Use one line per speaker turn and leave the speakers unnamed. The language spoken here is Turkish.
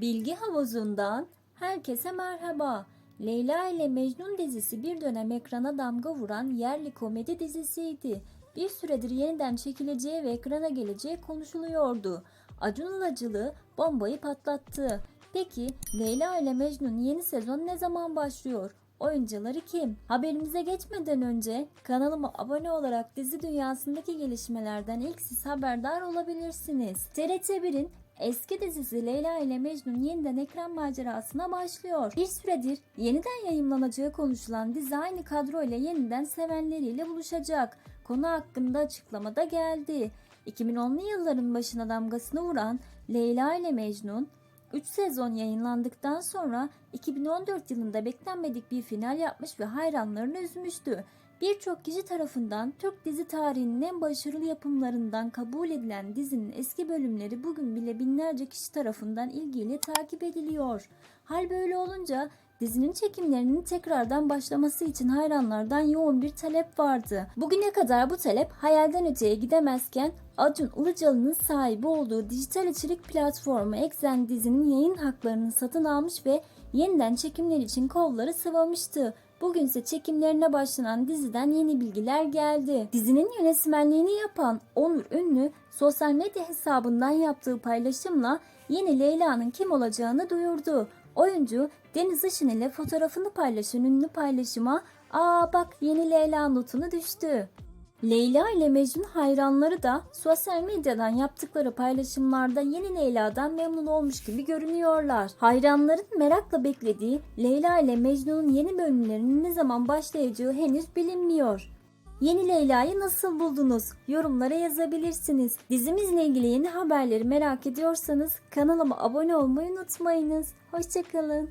Bilgi Havuzu'ndan herkese merhaba. Leyla ile Mecnun dizisi bir dönem ekrana damga vuran yerli komedi dizisiydi. Bir süredir yeniden çekileceği ve ekrana geleceği konuşuluyordu. Acun Ilıcalı bombayı patlattı. Peki Leyla ile Mecnun yeni sezon ne zaman başlıyor? Oyuncuları kim? Haberimize geçmeden önce kanalıma abone olarak dizi dünyasındaki gelişmelerden ilk siz haberdar olabilirsiniz. TRT 1'in Eski dizisi Leyla ile Mecnun yeniden ekran macerasına başlıyor. Bir süredir yeniden yayımlanacağı konuşulan dizi aynı kadro ile yeniden sevenleriyle buluşacak. Konu hakkında açıklama da geldi. 2010'lu yılların başına damgasını vuran Leyla ile Mecnun 3 sezon yayınlandıktan sonra 2014 yılında beklenmedik bir final yapmış ve hayranlarını üzmüştü. Birçok kişi tarafından Türk dizi tarihinin en başarılı yapımlarından kabul edilen dizinin eski bölümleri bugün bile binlerce kişi tarafından ilgiyle takip ediliyor. Hal böyle olunca dizinin çekimlerinin tekrardan başlaması için hayranlardan yoğun bir talep vardı. Bugüne kadar bu talep hayalden öteye gidemezken Acun Ilıcalı'nın sahibi olduğu dijital içerik platformu Exxen dizinin yayın haklarını satın almış ve yeniden çekimler için kolları sıvamıştı. Bugünse çekimlerine başlanan diziden yeni bilgiler geldi. Dizinin yönetmenliğini yapan Onur Ünlü sosyal medya hesabından yaptığı paylaşımla yeni Leyla'nın kim olacağını duyurdu. Oyuncu Deniz Işın ile fotoğrafını paylaşan ünlü paylaşıma ''Aa bak yeni Leyla notunu düştü.'' Leyla ile Mecnun hayranları da sosyal medyadan yaptıkları paylaşımlarda yeni Leyla'dan memnun olmuş gibi görünüyorlar. Hayranların merakla beklediği Leyla ile Mecnun'un yeni bölümlerinin ne zaman başlayacağı henüz bilinmiyor. Yeni Leyla'yı nasıl buldunuz? Yorumlara yazabilirsiniz. Dizimizle ilgili yeni haberleri merak ediyorsanız kanalıma abone olmayı unutmayınız. Hoşçakalın.